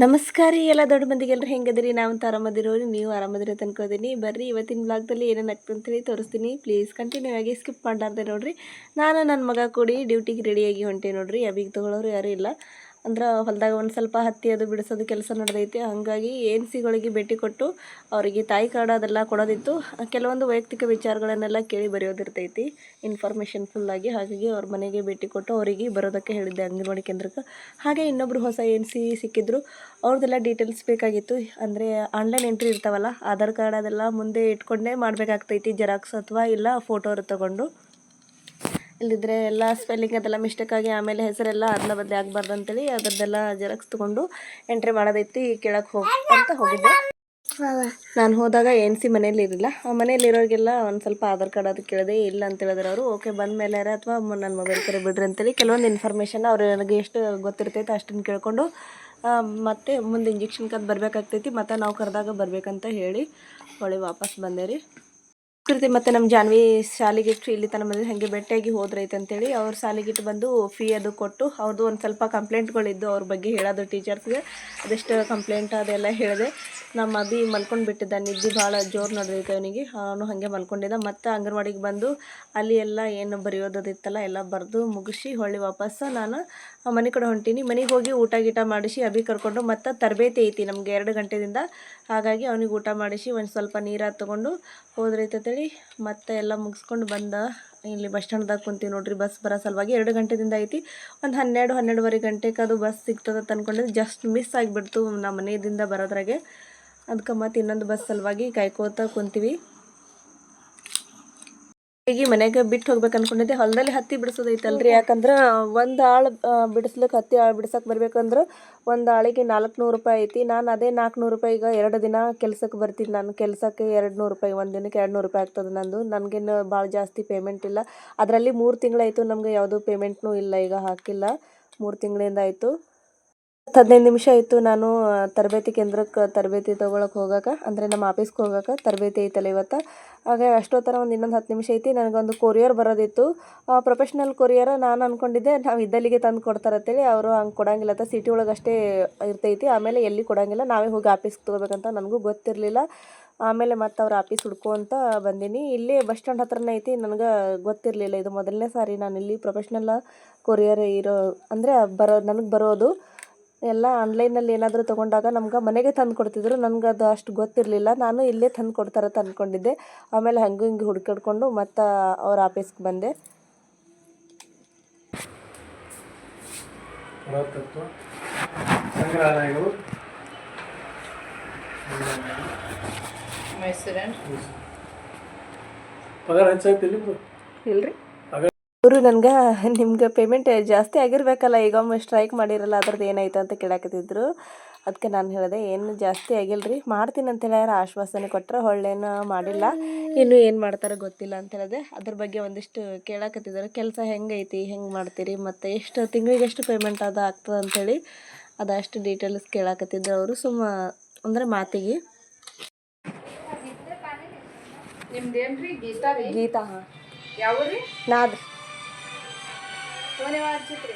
ನಮಸ್ಕಾರ ಎಲ್ಲ ದೊಡ್ಡ ಮಂದಿಗೆ ಎಲ್ಲರೂ ಹೆಂಗದಿರಿ ನಾವಂತ ಆರಾಮದಿರೋರಿ ನೀವು ಆರಾಮದಿರೋ ತನ್ಕೋದಿನಿ ಬರ್ರಿ, ಇವತ್ತಿನ ಬ್ಲಾಗ್ದಲ್ಲಿ ಏನೇನು ಆಗ್ತದೆ ಅಂತೇಳಿ ತೋರಿಸ್ತೀನಿ. ಪ್ಲೀಸ್ ಕಂಟಿನ್ಯೂ ಆಗಿ ಸ್ಕಿಪ್ ಮಾಡಾರ್ದೆ ನೋಡ್ರಿ. ನಾನು ನನ್ನ ಮಗ ಕೂಡಿ ಡ್ಯೂಟಿಗೆ ರೆಡಿಯಾಗಿ ಹೊಂಟೆ ನೋಡ್ರಿ. ಅವಿಗೆ ತೊಗೊಳೋರು ಯಾರೂ ಇಲ್ಲ. ಅಂದ್ರೆ ಹೊಲದಾಗ ಒಂದು ಸ್ವಲ್ಪ ಹತ್ತಿ ಅದು ಬಿಡಿಸೋದು ಕೆಲಸ ನಡೆದೈತಿ. ಹಾಗಾಗಿ ಏನ್ ಸಿಗಳಿಗೆ ಭೇಟಿ ಕೊಟ್ಟು ಅವರಿಗೆ ತಾಯಿ ಕಾರ್ಡ್ ಅದೆಲ್ಲ ಕೊಡೋದಿತ್ತು. ಕೆಲವೊಂದು ವೈಯಕ್ತಿಕ ವಿಚಾರಗಳನ್ನೆಲ್ಲ ಕೇಳಿ ಬರೆಯೋದಿರ್ತೈತಿ. ಇನ್ಫಾರ್ಮೇಷನ್ ಫುಲ್ಲಾಗಿ ಹಾಗಾಗಿ ಅವ್ರ ಮನೆಗೆ ಭೇಟಿ ಕೊಟ್ಟು ಅವರಿಗೆ ಬರೋದಕ್ಕೆ ಹೇಳಿದ್ದೆ ಅಂಗನವಾಡಿ ಕೇಂದ್ರಕ್ಕೆ. ಹಾಗೆ ಇನ್ನೊಬ್ಬರು ಹೊಸ ಎನ್ ಸಿ ಸಿಕ್ಕಿದ್ರು. ಅವ್ರದ್ದೆಲ್ಲ ಡೀಟೇಲ್ಸ್ ಬೇಕಾಗಿತ್ತು. ಅಂದರೆ ಆನ್ಲೈನ್ ಎಂಟ್ರಿ ಇರ್ತಾವಲ್ಲ, ಆಧಾರ್ ಕಾರ್ಡ್ ಅದೆಲ್ಲ ಮುಂದೆ ಇಟ್ಕೊಂಡೇ ಮಾಡಬೇಕಾಗ್ತೈತಿ ಜೆರಾಕ್ಸ್ ಅಥವಾ ಇಲ್ಲ ಫೋಟೋ ತಗೊಂಡು. ಇಲ್ಲಿದ್ರೆ ಎಲ್ಲ ಸ್ಪೆಲ್ಲಿಂಗ್ ಅದೆಲ್ಲ ಮಿಸ್ಟೇಕ್ ಆಗಿ ಆಮೇಲೆ ಹೆಸರೆಲ್ಲ ಅದನ್ನ ಬದಲಿ ಆಗಬಾರ್ದು ಅಂತೇಳಿ ಅದರದ್ದೆಲ್ಲ ಜೆರಾಕ್ಸ್ ತೊಗೊಂಡು ಎಂಟ್ರಿ ಮಾಡೋದೈತಿ ಕೇಳಕ್ಕೆ ಹೋಗಿ ಅಂತ ಹೋಗಿದ್ದೆ. ನಾನು ಹೋದಾಗ ಎನ್ ಸಿ ಮನೇಲಿ ಇರಲಿಲ್ಲ. ಆ ಮನೇಲಿ ಇರೋರಿಗೆಲ್ಲ ಒಂದು ಸ್ವಲ್ಪ ಆಧಾರ್ ಕಾರ್ಡ್ ಅದು ಕೇಳಿದೆ, ಇಲ್ಲ ಅಂತ ಹೇಳಿದ್ರೆ ಅವರು. ಓಕೆ ಬಂದ ಮೇಲೆ ಅಥವಾ ನನ್ನ ಮೊಬೈಲ್ ಕರೆ ಬಿಡ್ರಿ ಅಂತೇಳಿ ಕೆಲವೊಂದು ಇನ್ಫಾರ್ಮೇಷನ್ ಅವ್ರು ನನಗೆ ಎಷ್ಟು ಗೊತ್ತಿರ್ತೈತೆ ಅಷ್ಟನ್ನು ಕೇಳ್ಕೊಂಡು ಮತ್ತೆ ಮುಂದೆ ಇಂಜೆಕ್ಷನ್ ಕದ್ದು ಬರಬೇಕಾಗ್ತೈತಿ, ಮತ್ತು ನಾವು ಕರೆದಾಗ ಬರಬೇಕಂತ ಹೇಳಿ ಹೊಳೆ ವಾಪಸ್ ಬಂದೆ ರೀ. ಕೃತಿ ಮತ್ತು ನಮ್ಮ ಜಾನ್ವಿ ಶಾಲೆಗಿಟ್ಟು ಇಲ್ಲಿ ತನ್ನ ಮನೇಲಿ ಹಾಗೆ ಭೇಟಿಯಾಗಿ ಹೋದ್ರೈತೆ ಅಂತೇಳಿ ಅವ್ರ ಶಾಲೆಗಿಟ್ಟು ಬಂದು ಫೀ ಅದು ಕೊಟ್ಟು ಅವ್ರದ್ದು ಒಂದು ಸ್ವಲ್ಪ ಕಂಪ್ಲೇಂಟ್ಗಳಿದ್ದು ಅವ್ರ ಬಗ್ಗೆ ಹೇಳೋದು ಟೀಚರ್ಸ್ಗೆ ಅದೆಷ್ಟು ಕಂಪ್ಲೇಂಟ್ ಅದೆಲ್ಲ ಹೇಳಿದೆ. ನಮ್ಮ ಅಭಿ ಮಲ್ಕೊಂಡು ಬಿಟ್ಟಿದ್ದ, ನಿದ್ದೆ ಭಾಳ ಜೋರು ನಡೆದೈತೆ ಅವನಿಗೆ ಅವನು ಹಾಗೆ ಮಲ್ಕೊಂಡಿದ್ದ. ಮತ್ತು ಅಂಗನವಾಡಿಗೆ ಬಂದು ಅಲ್ಲಿ ಎಲ್ಲ ಏನು ಬರೆಯೋದಿತ್ತಲ್ಲ ಎಲ್ಲ ಬರೆದು ಮುಗಿಸಿ ಹೊಳ್ಳಿ ವಾಪಸ್ಸು ನಾನು ಮನೆ ಕಡೆ ಹೊಂಟೀನಿ. ಮನೆಗೆ ಹೋಗಿ ಊಟ ಗೀಟ ಮಾಡಿಸಿ ಅಭಿ ಕರ್ಕೊಂಡು ಮತ್ತೆ ತರಬೇತಿ ಐತಿ ನಮಗೆ ಎರಡು ಗಂಟೆದಿಂದ. ಹಾಗಾಗಿ ಅವನಿಗೆ ಊಟ ಮಾಡಿಸಿ ಒಂದು ಸ್ವಲ್ಪ ನೀರು ತೊಗೊಂಡು ಹೋದ್ರೈತೇಳಿ ಮತ್ತೆ ಎಲ್ಲ ಮುಗಿಸ್ಕೊಂಡು ಬಂದ ಇಲ್ಲಿ ಬಸ್ ಸ್ಟ್ಯಾಂಡ್ದಾಗ ಕುಂತೀವಿ ನೋಡ್ರಿ. ಬಸ್ ಬರೋ ಸಲುವಾಗಿ ಎರಡು ಗಂಟೆದಿಂದ ಐತಿ. ಒಂದು ಹನ್ನೆರಡು, ಹನ್ನೆರಡುವರೆ ಗಂಟೆಗೆ ಅದು ಬಸ್ ಸಿಗ್ತದೆ ಅಂತ ಜಸ್ಟ್ ಮಿಸ್ ಆಗಿಬಿಡ್ತು ನಮ್ಮ ಮನೆಯಿಂದ ಬರೋದ್ರಾಗೆ. ಅದಕ್ಕೆ ಮತ್ತೆ ಇನ್ನೊಂದು ಬಸ್ ಸಲುವಾಗಿ ಕಾಯ್ಕೋತ ಕುಂತೀವಿ. ಈಗ ಮನೆಗೆ ಬಿಟ್ಟು ಹೋಗ್ಬೇಕು ಅನ್ಕೊಂಡಿದ್ದೆ. ಹೊಲದಲ್ಲಿ ಹತ್ತಿ ಬಿಡಿಸೋದೈತಲ್ರಿ. ಯಾಕಂದ್ರೆ, ಒಂದು ಆಳು ಬಿಡಿಸ್ಲಿಕ್ಕೆ ಹತ್ತಿ ಆಳು ಬಿಡ್ಸಕ್ಕೆ ಬರ್ಬೇಕಂದ್ರೆ ಒಂದು ಆಳಿಗೆ ನಾಲ್ಕುನೂರು ರೂಪಾಯಿ ಐತಿ. ನಾನು ಅದೇ ನಾಲ್ಕುನೂರು ರೂಪಾಯಿಗೆ ಎರಡು ದಿನ ಕೆಲಸಕ್ಕೆ ಬರ್ತೀನಿ. ನಾನು ಕೆಲಸಕ್ಕೆ ಎರಡು ನೂರು ರೂಪಾಯಿ, ಒಂದು ದಿನಕ್ಕೆ ಎರಡು ನೂರು ರೂಪಾಯಿ ಆಗ್ತದೆ ನಂದು. ನನಗೇನು ಭಾಳ ಜಾಸ್ತಿ ಪೇಮೆಂಟ್ ಇಲ್ಲ. ಅದರಲ್ಲಿ ಮೂರು ತಿಂಗಳಾಯಿತು ನಮಗೆ ಯಾವುದೂ ಪೇಮೆಂಟ್ನೂ ಇಲ್ಲ. ಈಗ ಹಾಕಿಲ್ಲ. ಮೂರು ತಿಂಗಳಿಂದ ಆಯಿತು. ಹದಿನೈದು ನಿಮಿಷ ಇತ್ತು ನಾನು ತರಬೇತಿ ಕೇಂದ್ರಕ್ಕೆ ತರಬೇತಿ ತೊಗೊಳಕ್ಕೆ ಹೋಗಕ್ಕೆ ಅಂದರೆ ನಮ್ಮ ಆಫೀಸ್ಗೆ ಹೋಗಕ್ಕೆ ತರಬೇತಿ ಐತಲ್ಲ ಇವತ್ತು. ಹಾಗೆ ಅಷ್ಟೊತ್ತರ ಒಂದು ಇನ್ನೊಂದು ಹತ್ತು ನಿಮಿಷ ಐತಿ. ನನಗೊಂದು ಕೊರಿಯರ್ ಬರೋದಿತ್ತು. ಪ್ರೊಫೆಷ್ನಲ್ ಕೊರಿಯರ್ ನಾನು ಅಂದ್ಕೊಂಡಿದ್ದೆ ನಾವು ಇದ್ದಲ್ಲಿಗೆ ತಂದು ಕೊಡ್ತಾರೆ ಅಂತೇಳಿ ಅವರು ಹಂಗೆ ಕೊಡಂಗಿಲ್ಲ ಅಂತ ಸಿಟಿ ಒಳಗೆ ಅಷ್ಟೇ ಇರ್ತೈತಿ. ಆಮೇಲೆ ಎಲ್ಲಿ ಕೊಡಂಗಿಲ್ಲ. ನಾವೇ ಹೋಗಿ ಆಫೀಸ್ಗೆ ತೊಗೋಬೇಕಂತ ನನಗೂ ಗೊತ್ತಿರಲಿಲ್ಲ. ಆಮೇಲೆ ಮತ್ತೆ ಅವ್ರ ಆಫೀಸ್ ಹುಡ್ಕೊಂತ ಬಂದೀನಿ. ಇಲ್ಲಿ ಬಸ್ ಸ್ಟ್ಯಾಂಡ್ ಹತ್ರನೇ ಐತಿ. ನನಗೆ ಗೊತ್ತಿರಲಿಲ್ಲ. ಇದು ಮೊದಲನೇ ಸಾರಿ ನಾನು ಇಲ್ಲಿ ಪ್ರೊಫೆಷ್ನಲ್ ಕೊರಿಯರ್ ಇರೋ, ಅಂದರೆ ಬರೋ, ನನಗೆ ಬರೋದು. ಎಲ್ಲ ಆನ್ಲೈನಲ್ಲಿ ಏನಾದರೂ ತೊಗೊಂಡಾಗ ನಮ್ಗೆ ಮನೆಗೆ ತಂದು ಕೊಡ್ತಿದ್ರು. ನನಗೆ ಅದು ಅಷ್ಟು ಗೊತ್ತಿರಲಿಲ್ಲ. ನಾನು ಇಲ್ಲೇ ತಂದು ಕೊಡ್ತಾರೆ ಅಂದ್ಕೊಂಡಿದ್ದೆ ಆಮೇಲೆ ಹಂಗೆ ಹಿಂಗೆ ಹುಡುಕಾಡ್ಕೊಂಡು ಮತ್ತು ಅವ್ರ ಆಫೀಸ್ಗೆ ಬಂದೆ. ಸಂಗ್ರಹಾಲಯಗಳು. ಪಗಾರ ಇಲ್ರಿ ಅವರು ನನ್ಗೆ ನಿಮ್ಗೆ ಪೇಮೆಂಟ್ ಜಾಸ್ತಿ ಆಗಿರ್ಬೇಕಲ್ಲ ಈಗ ಒಮ್ಮೆ ಸ್ಟ್ರೈಕ್ ಮಾಡಿರಲ್ಲ ಅದ್ರದ್ದು ಏನಾಯ್ತು ಅಂತ ಕೇಳಾಕತ್ತಿದ್ರು. ಅದಕ್ಕೆ ನಾನು ಹೇಳಿದೆ ಏನು ಜಾಸ್ತಿ ಆಗಿಲ್ರಿ ಮಾಡ್ತೀನಿ ಅಂತ ಹೇಳ್ಯಾರ ಆಶ್ವಾಸನೆ ಕೊಟ್ಟರೆ ಹೊಳ್ಳೇನು ಮಾಡಿಲ್ಲ. ಇನ್ನು ಏನು ಮಾಡ್ತಾರೆ ಗೊತ್ತಿಲ್ಲ ಅಂತ ಹೇಳಿದೆ. ಅದ್ರ ಬಗ್ಗೆ ಒಂದಿಷ್ಟು ಕೇಳಾಕತ್ತಿದ್ದಾರೆ ಕೆಲಸ ಹೆಂಗೈತಿ ಹೆಂಗೆ ಮಾಡ್ತೀರಿ ಮತ್ತು ಎಷ್ಟು ತಿಂಗಳಿಗೆ ಎಷ್ಟು ಪೇಮೆಂಟ್ ಅದು ಆಗ್ತದೆ ಅಂಥೇಳಿ ಅದಷ್ಟು ಡೀಟೇಲ್ಸ್ ಕೇಳಾಕತ್ತಿದ್ರು ಅವರು ಸುಮ್ಮ ಅಂದರೆ ಮಾತಿಗೆ. ಗೀತಾ ರೀ? ಗೀತಾ ಹಾಂ. ನಾದ್ರಿ ಫೋನ್ ಯಾವಾಗ ಹಚ್ಚಿತ್ರಿ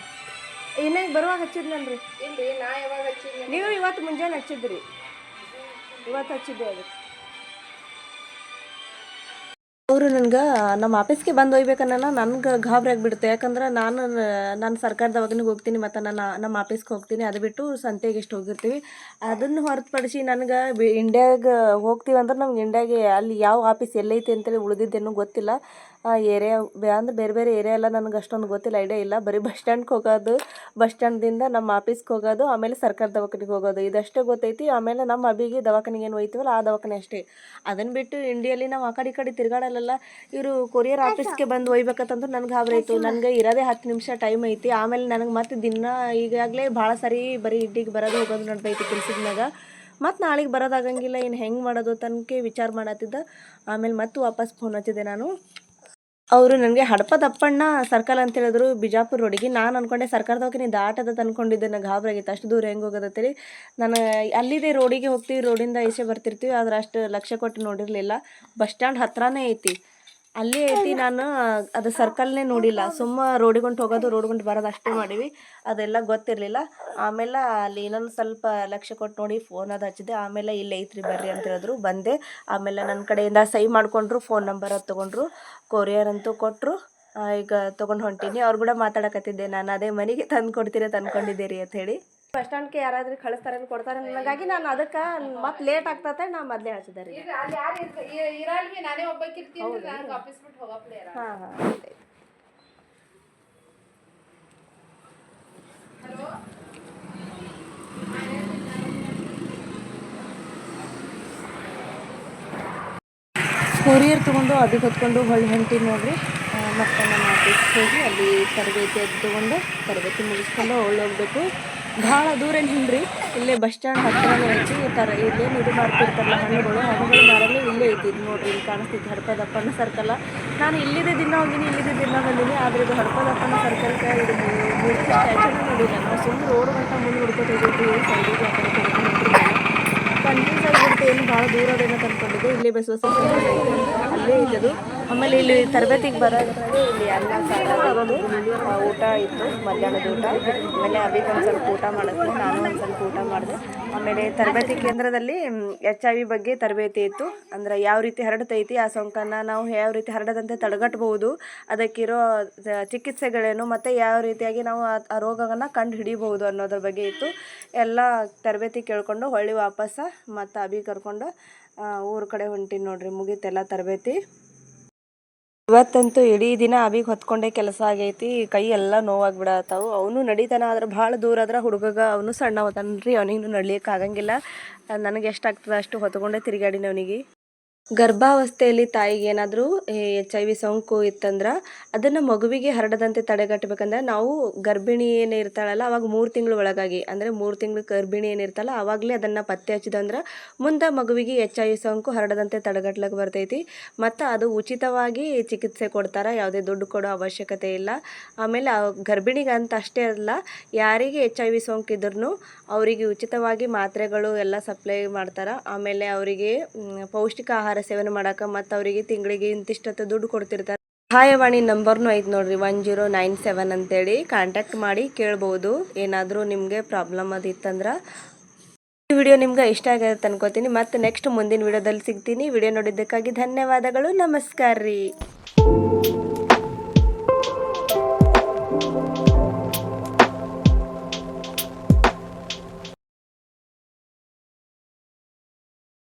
ಏನಾಗ ಬರುವಾಗ ಹಚ್ಚಿದ್ನಲ್ರಿ ಇಲ್ರಿ ನಾ ಯಾವಾಗ ಹಚ್ಚಿದ್ನಿ ನೀವು ಇವತ್ತು ಮುಂಜಾನೆ ಹಚ್ಚಿದ್ರಿ. ಇವತ್ತು ಹಚ್ಚಿದ್ದೆ ಅದು. ಅವರು ನನ್ಗೆ ನಮ್ಮ ಆಫೀಸ್ಗೆ ಬಂದು ಒಯ್ಬೇಕನ್ನ ನನ್ಗೆ ಗಾಬರಿ ಆಗಿಬಿಡುತ್ತೆ. ಯಾಕಂದ್ರೆ ನಾನು ನಾನು ಸರ್ಕಾರದ ದವಾಖಾನೆಗೆ ಹೋಗ್ತೀನಿ ಮತ್ತು ನಾನು ನಮ್ಮ ಆಫೀಸ್ಗೆ ಹೋಗ್ತೀನಿ. ಅದು ಬಿಟ್ಟು ಸಂತೆಗೆ ಎಷ್ಟು ಹೋಗಿರ್ತೀವಿ. ಅದನ್ನು ಹೊರತುಪಡಿಸಿ ನನಗೆ ಬಿ ಇಂಡ್ಯಾಗ ಹೋಗ್ತೀವಿ ಅಂದ್ರೆ ನಮ್ಗೆ ಇಂಡಿಯಾಗೆ ಅಲ್ಲಿ ಯಾವ ಆಫೀಸ್ ಎಲ್ಲೈತೆ ಅಂತೇಳಿ ಉಳಿದಿದ್ದೇನು ಗೊತ್ತಿಲ್ಲ. ಆ ಏರಿಯಾ ಅಂದ್ರೆ ಬೇರೆ ಬೇರೆ ಏರಿಯಾ ಎಲ್ಲ ನನಗೆ ಅಷ್ಟೊಂದು ಗೊತ್ತಿಲ್ಲ, ಐಡಿಯಾ ಇಲ್ಲ. ಬರೀ ಬಸ್ ಸ್ಟ್ಯಾಂಡ್ಗೆ ಹೋಗೋದು, ಬಸ್ ಸ್ಟ್ಯಾಂಡ್ದಿಂದ ನಮ್ಮ ಆಫೀಸ್ಗೆ ಹೋಗೋದು, ಆಮೇಲೆ ಸರ್ಕಾರ ದವಾಖಾನೆಗೆ ಹೋಗೋದು. ಇದಷ್ಟೇ ಗೊತ್ತೈತಿ. ಆಮೇಲೆ ನಮ್ಮ ಅಬಿಗೆ ದವಾಖಾನೆಗೆ ಏನು ಹೋಯ್ತೀವಲ್ಲ, ಆ ದವಾಖಾನೆ ಅಷ್ಟೇ. ಅದನ್ನು ಬಿಟ್ಟು ಇಂಡಿಯಲ್ಲಿ ನಾವು ಆ ಕಡೆ ಈ ಕಡೆ ತಿರ್ಗಾಡಲ್ಲ ಇವರು ಕೊರಿಯರ್ ಆಫೀಸ್ಗೆ ಬಂದು ಒಯ್ಬೇಕಂತಂದ್ರೆ ನನಗೆ ಆಗ್ರೈತು ನನಗೆ ಇರೋದೇ ಹತ್ತು ನಿಮಿಷ ಟೈಮ್ ಐತಿ. ಆಮೇಲೆ ನನಗೆ ಮತ್ತೆ ದಿನ ಈಗಾಗಲೇ ಭಾಳ ಸರಿ ಬರೀ ಇಡ್ಡಿಗೆ ಬರೋದು ಹೋಗೋದು ನಡ್ದೈತಿ ಕೆಲ್ಸದ ಮ್ಯಾಗ ಮತ್ತು ನಾಳೆಗೆ ಬರೋದಾಗಂಗಿಲ್ಲ ಇನ್ನು ಹೆಂಗೆ ಮಾಡೋದು ತನಕ ವಿಚಾರ ಮಾಡತ್ತಿದ್ದ. ಆಮೇಲೆ ಮತ್ತೆ ವಾಪಸ್ ಫೋನ್ ಹಚ್ಚಿದೆ ನಾನು. ಅವರು ನನಗೆ ಹಡಪದಪ್ಪಣ್ಣ ಸರ್ಕಲ್ ಅಂತ ಹೇಳಿದ್ರು ಬಿಜಾಪುರ ರೋಡಿಗೆ. ನಾನು ಅನ್ಕೊಂಡೆ ಸರ್ಕಾರ ನೀ ದಾಟದ ತಂದ್ಕೊಂಡಿದ್ದೆ, ನಂಗೆ ಗಾಬರಿ ಆಗಿತ್ತು. ಅಷ್ಟು ದೂರ ಹೆಂಗೆ ಹೋಗೋದತ್ತೇಳಿ ನಾನು ಅಲ್ಲಿದೆ ರೋಡಿಗೆ ಹೋಗ್ತೀವಿ, ರೋಡಿಂದ ಈಚೆ ಬರ್ತಿರ್ತೀವಿ, ಆದ್ರೆ ಅಷ್ಟು ಲಕ್ಷ್ಯ ಕೊಟ್ಟು ನೋಡಿರಲಿಲ್ಲ. ಬಸ್ ಸ್ಟ್ಯಾಂಡ್ ಹತ್ರನೇ ಐತಿ. ಅಲ್ಲಿ ಐತಿ ನಾನು ಅದು ಸರ್ಕಲ್ನೇ ನೋಡಿಲ್ಲ. ಸುಮ್ಮ ರೋಡಿಗೊಂಡು ಹೋಗೋದು ರೋಡ್ಗೊಂಡು ಬರೋದು ಅಷ್ಟೇ ಮಾಡೀವಿ. ಅದೆಲ್ಲ ಗೊತ್ತಿರಲಿಲ್ಲ. ಆಮೇಲೆ ಅಲ್ಲಿ ಇನ್ನೊಂದು ಸ್ವಲ್ಪ ಲಕ್ಷ್ಯ ಕೊಟ್ಟು ನೋಡಿ ಫೋನ್ ಅದು ಹಚ್ಚಿದೆ. ಆಮೇಲೆ ಇಲ್ಲಿ ಐತ್ರಿ ಬರ್ರಿ ಅಂತ ಹೇಳಿದ್ರು. ಬಂದೆ. ಆಮೇಲೆ ನನ್ನ ಕಡೆಯಿಂದ ಸಹಿ ಮಾಡಿಕೊಂಡ್ರು ಫೋನ್ ನಂಬರ್ ಅದು ತೊಗೊಂಡ್ರು. ಕೊರಿಯರ್ ಅಂತೂ ಕೊಟ್ಟರು ಈಗ ತೊಗೊಂಡು ಹೊಂಟೀನಿ. ಅವ್ರು ಕೂಡ ಮಾತಾಡಕತ್ತಿದ್ದೆ. ನಾನು ಅದೇ ಮನೆಗೆ ತಂದು ಕೊಡ್ತೀರ ತಂದ್ಕೊಂಡಿದ್ದೀರಿ ಅಂತ ಹೇಳಿ. ಬಸ್ ಸ್ಟ್ಯಾಂಡ್ಗೆ ಯಾರಾದ್ರೂ ಕಳಿಸ್ತಾರೆ ಕೊಡ್ತಾರೆ ನನಗಾಗಿ ನಾನು ಅದಕ್ಕೆ ಮತ್ತೆ ಲೇಟ್ ಆಗ್ತತೆ ನಾ ಮೊದಲೇ ಹಚ್ಚಿದೆ ರೀ. ಹಾಂ ಹಾಂ. ಕೊರಿಯರ್ ತೊಗೊಂಡು ಅದಕ್ಕೆ ಹೊತ್ಕೊಂಡು ಹೊಳ್ಳಿ ಹೊಂಟಿ ನೋಡ್ರಿ. ಮತ್ತೆ ನಮ್ಮ ಆಫೀಸ್ಗೆ ಹೋಗಿ ಅಲ್ಲಿ ತರಬೇತಿ ಅದು ತೊಗೊಂಡು ತರಬೇತಿ ಮುಗಿಸ್ಕೊಂಡು ಒಳ್ಳೆ ಹೋಗ್ಬೇಕು. ಭಾಳ ದೂರ ಹಿಂಗ್ರಿ ಇಲ್ಲೇ ಬಸ್ ಸ್ಟ್ಯಾಂಡ್ ಹತ್ತಿರನೇ ಹಚ್ಚಿ ಥರ ಇಲ್ಲೇನು ಇದು ಮಾಡ್ತಿರ್ತಾರಲ್ಲ ಹಣ್ಣುಗಳು ಹಣ್ಣುಗಳು ಮಾರಲ್ಲಿ ಇಲ್ಲೇ ಐತಿ. ಇದು ನೋಡ್ರಿ, ಇಲ್ಲಿ ಕಾಣಿಸ್ತೈತಿ ಹಡಪದಪ್ಪನ ಸರ್ಕಲ್ ನಾನು ಇಲ್ಲಿದ್ದ ದಿನ ಹೋಗಿನಿ ಇಲ್ಲಿದೆ ದಿನ ಬಂದೀನಿ, ಆದರೆ ಇದು ಹಡಪದಪ್ಪನ ಸರ್ಕಲ್ಗೆ ಇದು ಮೂರ್ತಿ ನೋಡಿಲ್ಲ. ನಾವು ಸುಮ್ಮನೆ ರೋಡ್ ಗಂಟ ಮುಂದೆ ಹುಡ್ಕೋತ ಇದ್ದೀವಿ ಸೈಡಿಗೆ. ಕನ್ಫ್ಯೂಸ್ ಆಗಿಬಿಡ್ತು, ಏನು ಭಾಳ ದೂರ ಅದೇನೋ ಇಲ್ಲೇ ಬಸ್ ಬಸವ ಅಲ್ಲೇ ಇದ್ದದು ಆಮೇಲೆ ಇಲ್ಲಿ ತರಬೇತಿಗೆ ಬರೋದ್ರಲ್ಲಿ ಇಲ್ಲಿ ಅನ್ನ, ಸಾರು ಊಟ ಇತ್ತು, ಮಧ್ಯಾಹ್ನದ ಊಟ. ಆಮೇಲೆ ಅಭಿಗೆ ಒಂದು ಸ್ವಲ್ಪ ಊಟ ಮಾಡಿದ್ವಿ, ನಾನು ಒಂದು ಸ್ವಲ್ಪ ಊಟ ಮಾಡಿದೆ. ಆಮೇಲೆ ತರಬೇತಿ ಕೇಂದ್ರದಲ್ಲಿ ಎಚ್ ಐ ವಿ ಬಗ್ಗೆ ತರಬೇತಿ ಇತ್ತು. ಅಂದ್ರೆ ಯಾವ ರೀತಿ ಹರಡ್ತೈತಿ, ಆ ಸೋಂಕನ್ನು ನಾವು ಯಾವ ರೀತಿ ಹರಡದಂತೆ ತಡೆಗಟ್ಟಬಹುದು, ಅದಕ್ಕಿರೋ ಚಿಕಿತ್ಸೆಗಳೇನು, ಮತ್ತು ಯಾವ ರೀತಿಯಾಗಿ ನಾವು ಆ- ಆ ರೋಗವನ್ನು ಕಂಡು ಹಿಡಿಬಹುದು ಅನ್ನೋದ್ರ ಬಗ್ಗೆ ಇತ್ತು. ಎಲ್ಲ ತರಬೇತಿ ಕೇಳಿಕೊಂಡು ಹೊಳ್ಳಿ ವಾಪಸ್ಸ ಮತ್ತು ಅಭಿ ಕರ್ಕೊಂಡು ಊರ ಕಡೆ ಹೊಂಟೀನಿ ನೋಡ್ರಿ ಮುಗೀತೆಲ್ಲ ತರಬೇತಿ. ಇವತ್ತಂತೂ ಇಡೀ ದಿನ ಅಬಿಗೆ ಹೊತ್ಕೊಂಡೇ ಕೆಲಸ ಆಗೈತಿ, ಕೈ ಎಲ್ಲ ನೋವಾಗ್ಬಿಡತ್ತಾವು ಅವನು ನಡೀತಾನ ಆದ್ರೆ ಭಾಳ ದೂರ ಆದ್ರೆ ಹುಡುಗಗ ಅವನು ಸಣ್ಣ ಅವತಾನ್ರಿ ಅವನಿಗೂ ನಡ್ಲಿಕ್ಕೆ ಆಗಂಗಿಲ್ಲ. ನನಗೆ ಎಷ್ಟಾಗ್ತದೆ ಅಷ್ಟು ಹೊತ್ಕೊಂಡೇ ತಿರುಗಾಡಿನ ಅವನಿಗೆ. ಗರ್ಭಾವಸ್ಥೆಯಲ್ಲಿ ತಾಯಿಗೆ ಏನಾದರೂ ಎಚ್ ಐ ವಿ ಸೋಂಕು ಇತ್ತಂದ್ರೆ ಅದನ್ನು ಮಗುವಿಗೆ ಹರಡದಂತೆ ತಡೆಗಟ್ಟಬೇಕಂದ್ರೆ ನಾವು ಗರ್ಭಿಣಿ ಏನು ಇರ್ತಾಳಲ್ಲ, ಅವಾಗ ಮೂರು ತಿಂಗಳು ಒಳಗಾಗಿ, ಅಂದರೆ ಮೂರು ತಿಂಗಳು ಗರ್ಭಿಣಿ ಏನಿರ್ತಲ್ಲ ಆವಾಗಲೇ ಅದನ್ನು ಪತ್ತೆ ಹಚ್ಚಿದಂದ್ರೆ ಮುಂದೆ ಮಗುವಿಗೆ ಎಚ್ ಐ ವಿ ಸೋಂಕು ಹರಡದಂತೆ ತಡೆಗಟ್ಲಕ್ಕೆ ಬರ್ತೈತಿ. ಮತ್ತು ಅದು ಉಚಿತವಾಗಿ ಚಿಕಿತ್ಸೆ ಕೊಡ್ತಾರೆ, ಯಾವುದೇ ದುಡ್ಡು ಕೊಡೋ ಅವಶ್ಯಕತೆ ಇಲ್ಲ. ಆಮೇಲೆ ಗರ್ಭಿಣಿಗೆ ಅಂತ ಅಷ್ಟೇ ಅಲ್ಲ, ಯಾರಿಗೆ ಎಚ್ ಐ ವಿ ಸೋಂಕು ಇದ್ರೂ ಅವರಿಗೆ ಉಚಿತವಾಗಿ ಮಾತ್ರೆಗಳು ಎಲ್ಲ ಸಪ್ಲೈ ಮಾಡ್ತಾರೆ. ಆಮೇಲೆ ಅವರಿಗೆ ಪೌಷ್ಟಿಕ ಆಹಾರ ಸೇವನೆ ಮಾಡಾಕ ಮತ್ತು ಅವರಿಗೆ ತಿಂಗಳಿಗೆ ಇಂತಿಷ್ಟತ್ತ ದುಡ್ಡು ಕೊಡ್ತಿರ್ತಾರೆ. ಸಹಾಯವಾಣಿ ನಂಬರ್ನು ಐತೆ ನೋಡ್ರಿ ಒನ್ ಜೀರೋ ನೈನ್ ಸೆವೆನ್ ಅಂತೇಳಿ ಕಾಂಟ್ಯಾಕ್ಟ್ ಮಾಡಿ ಕೇಳ್ಬೋದು. ಏನಾದರೂ ನಿಮಗೆ ಪ್ರಾಬ್ಲಮ್ ಅದಿತ್ತಂದ್ರೆ ಈ ವಿಡಿಯೋ ನಿಮ್ಗೆ ಇಷ್ಟ ಆಗುತ್ತೆ ಅನ್ಕೋತೀನಿ. ಮತ್ತೆ ನೆಕ್ಸ್ಟ್ ಮುಂದಿನ ವಿಡಿಯೋದಲ್ಲಿ ಸಿಗ್ತೀನಿ. ವಿಡಿಯೋ ನೋಡಿದ್ದಕ್ಕಾಗಿ ಧನ್ಯವಾದಗಳು. ನಮಸ್ಕಾರ ರೀ